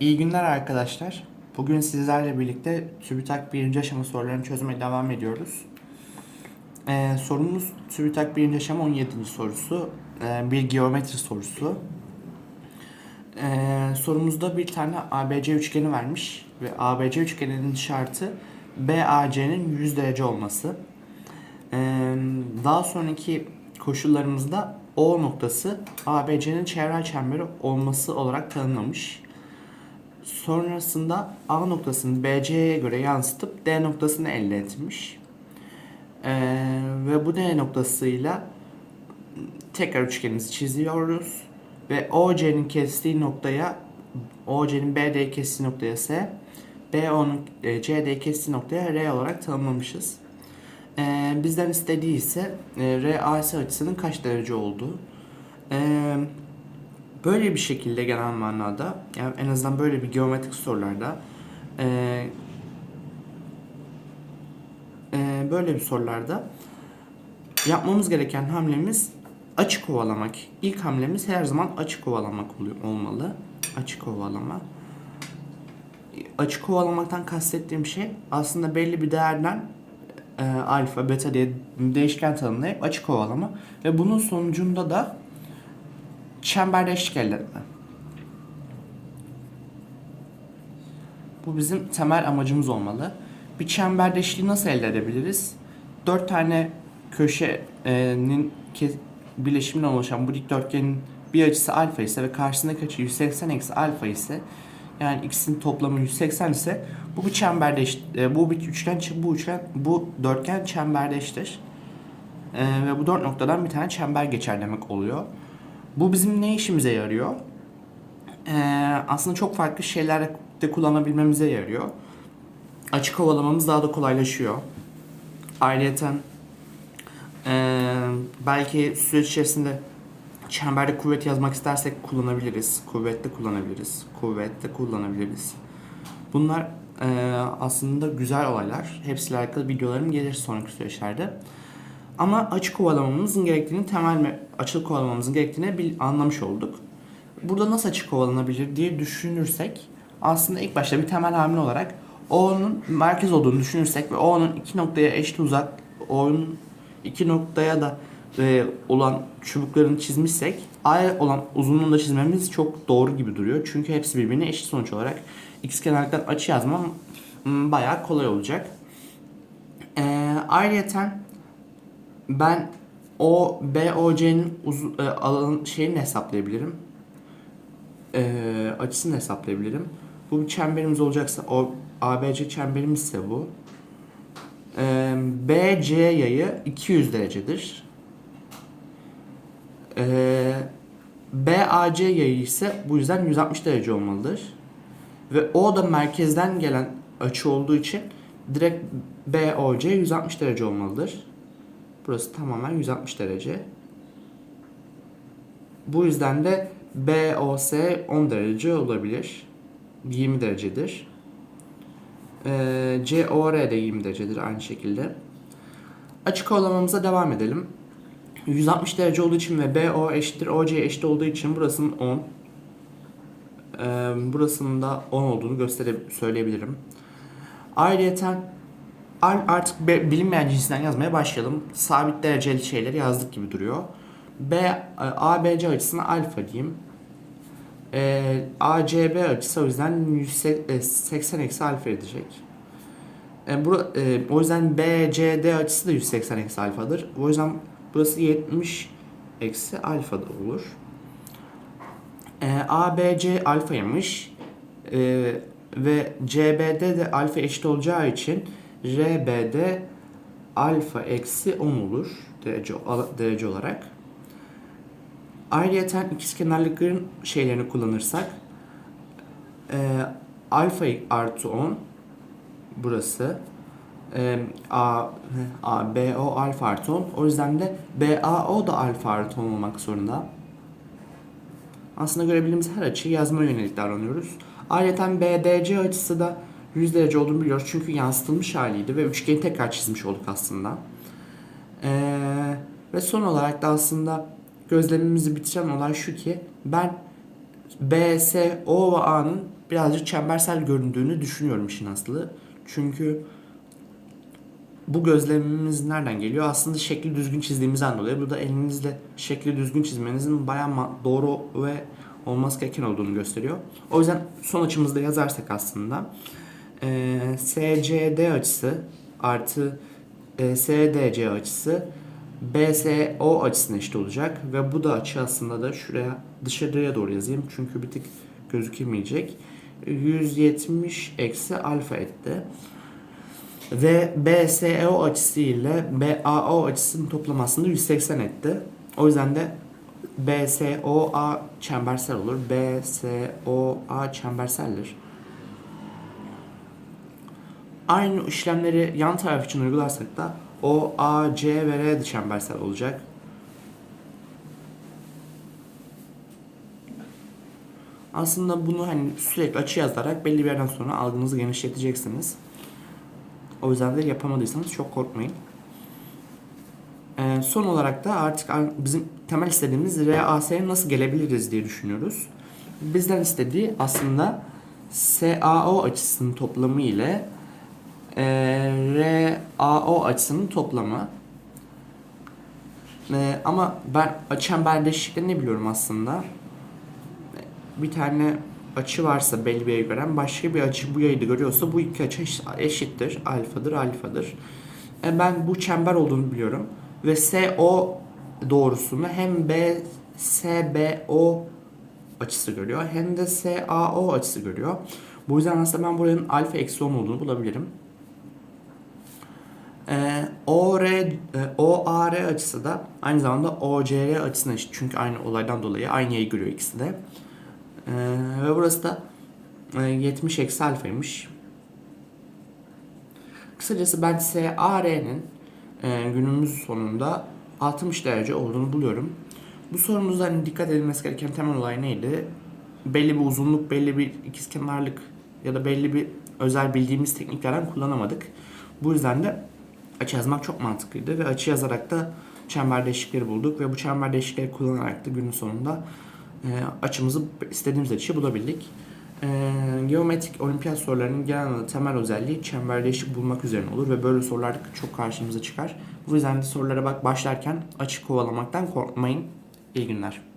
iyi günler arkadaşlar. Bugün sizlerle birlikte TÜBİTAK 1. aşama sorularını çözmeye devam ediyoruz. Ee, sorumuz TÜBİTAK 1. aşama 17. sorusu. Ee, bir geometri sorusu. Ee, sorumuzda bir tane ABC üçgeni vermiş ve ABC üçgeninin şartı BAC'nin 100 derece olması. Ee, daha sonraki koşullarımızda O noktası ABC'nin çevrel çemberi olması olarak tanımlamış. Sonrasında A noktasını BC'ye göre yansıtıp D noktasını elde etmiş. Ee, ve bu D noktasıyla tekrar üçgenimizi çiziyoruz. Ve OC'nin kestiği noktaya OC'nin BD'yi kestiği noktaya S, BO'nun e, CD'yi kestiği noktaya R olarak tanımlamışız. Ee, bizden istediği ise e, RAS açısının kaç derece olduğu. Ee, böyle bir şekilde genel manada yani en azından böyle bir geometrik sorularda e, e, böyle bir sorularda yapmamız gereken hamlemiz açık kovalamak. İlk hamlemiz her zaman açık kovalamak oluyor, olmalı. Açık kovalama. Açık kovalamaktan kastettiğim şey aslında belli bir değerden e, alfa, beta diye değişken tanımlayıp açık kovalama ve bunun sonucunda da çemberleşik elde etme. Bu bizim temel amacımız olmalı. Bir çemberleşliği nasıl elde edebiliriz? Dört tane köşenin birleşiminden oluşan bu dikdörtgenin bir açısı alfa ise ve karşısındaki açı 180 eksi alfa ise yani ikisinin toplamı 180 ise bu bir çemberdeş e, bu bir üçgen bu üçgen bu dörtgen çemberdeştir. E, ve bu dört noktadan bir tane çember geçer demek oluyor. Bu bizim ne işimize yarıyor? E, aslında çok farklı şeylerde kullanabilmemize yarıyor. Açık kovalamamız daha da kolaylaşıyor. Ayrıyeten e, belki süreç içerisinde çemberde kuvvet yazmak istersek kullanabiliriz. Kuvvette kullanabiliriz. Kuvvette kullanabiliriz. Bunlar e, aslında güzel olaylar. Hepsiyle alakalı videolarım gelir sonraki süreçlerde. Ama açık kovalamamızın gerektiğini temel me- açık kovalamamızın gerektiğini bil, anlamış olduk. Burada nasıl açık kovalanabilir diye düşünürsek aslında ilk başta bir temel hamle olarak O'nun merkez olduğunu düşünürsek ve O'nun iki noktaya eşit uzak O'nun iki noktaya da e, olan çubuklarını çizmişsek A'ya olan uzunluğunu da çizmemiz çok doğru gibi duruyor. Çünkü hepsi birbirine eşit sonuç olarak. X kenarlıktan açı yazmam bayağı kolay olacak. E, ayrıyeten ben o BOC'nin uz- e, alan şeyini hesaplayabilirim. E, açısını hesaplayabilirim. Bu bir çemberimiz olacaksa o ABC çemberimizse bu. E, BC yayı 200 derecedir. E, BAC yayı ise bu yüzden 160 derece olmalıdır. Ve O da merkezden gelen açı olduğu için direkt BOC 160 derece olmalıdır. Burası tamamen 160 derece. Bu yüzden de BOS 10 derece olabilir. 20 derecedir. Ee, COR de 20 derecedir aynı şekilde. Açık olamamıza devam edelim. 160 derece olduğu için ve BO eşittir OC eşit olduğu için burasının 10. Ee, burasının da 10 olduğunu göstere söyleyebilirim. Ar- artık bilinmeyen cinsinden yazmaya başlayalım. Sabit dereceli şeyleri yazdık gibi duruyor. B e, ABC açısına alfa diyeyim. E, ACB açısı o yüzden 180 eksi alfa edecek. E, bura, e, o yüzden BCD açısı da 180 eksi alfadır. O yüzden burası 70 eksi alfa da olur. E, ABC alfaymış. E, ve CBD de alfa eşit olacağı için RBD alfa eksi 10 olur derece, derece olarak. Ayrıyeten ikizkenarlıkların şeylerini kullanırsak e, alfa artı 10 burası e, A, A, B, O alfa artı 10 o yüzden de B, A, O da alfa artı 10 olmak zorunda. Aslında görebildiğimiz her açıyı yazma yönelik davranıyoruz. Ayrıca BDC açısı da 100 derece olduğunu biliyoruz çünkü yansıtılmış haliydi ve üçgeni tekrar çizmiş olduk aslında. Ee, ve son olarak da aslında gözlemimizi bitiren olay şu ki ben B, S, O ve A'nın birazcık çembersel göründüğünü düşünüyorum işin aslı. Çünkü bu gözlemimiz nereden geliyor? Aslında şekli düzgün çizdiğimizden dolayı. Bu da elinizle şekli düzgün çizmenizin bayağı doğru ve olması gereken olduğunu gösteriyor. O yüzden son açımızda yazarsak aslında e, SCD açısı artı e, SDC açısı BSO açısına eşit olacak ve bu da açı aslında da şuraya dışarıya doğru yazayım çünkü bir tık gözükmeyecek. 170 eksi alfa etti. Ve BSO açısı ile BAO açısının toplamı aslında 180 etti. O yüzden de BSOA çembersel olur. BSOA çemberseldir. Aynı işlemleri yan taraf için uygularsak da O, A, C ve R çembersel olacak. Aslında bunu hani sürekli açı yazarak belli bir yerden sonra algınızı genişleteceksiniz. O yüzden de yapamadıysanız çok korkmayın. Ee, son olarak da artık bizim temel istediğimiz RAS'ye nasıl gelebiliriz diye düşünüyoruz. Bizden istediği aslında SAO açısının toplamı ile e, RAO açısının toplamı. E, ama ben deşikleri ne biliyorum aslında? Bir tane açı varsa belli bir yere gören başka bir açı bu yayı görüyorsa bu iki açı eşittir. Alfadır, alfadır. E, ben bu çember olduğunu biliyorum. Ve SO doğrusunu hem B, SBO açısı görüyor hem de SAO açısı görüyor. Bu yüzden aslında ben buranın alfa eksi 10 olduğunu bulabilirim. Ee, OR, e, OAR açısı da aynı zamanda OCR açısına eşit. Çünkü aynı olaydan dolayı aynı yayı görüyor ikisi de. Ee, ve burası da e, 70 eksi alfaymış. Kısacası ben SAR'nin e, günümüz sonunda 60 derece olduğunu buluyorum. Bu sorumuzda hani dikkat edilmesi gereken temel olay neydi? Belli bir uzunluk, belli bir ikizkenarlık ya da belli bir özel bildiğimiz tekniklerden kullanamadık. Bu yüzden de açı yazmak çok mantıklıydı ve açı yazarak da çember değişikleri bulduk ve bu çember değişikleri kullanarak da günün sonunda e, açımızı istediğimiz açıyı bulabildik. E, geometrik olimpiyat sorularının genel temel özelliği çember değişik bulmak üzerine olur ve böyle sorular çok karşımıza çıkar. Bu yüzden de sorulara bak başlarken açı kovalamaktan korkmayın. İyi günler.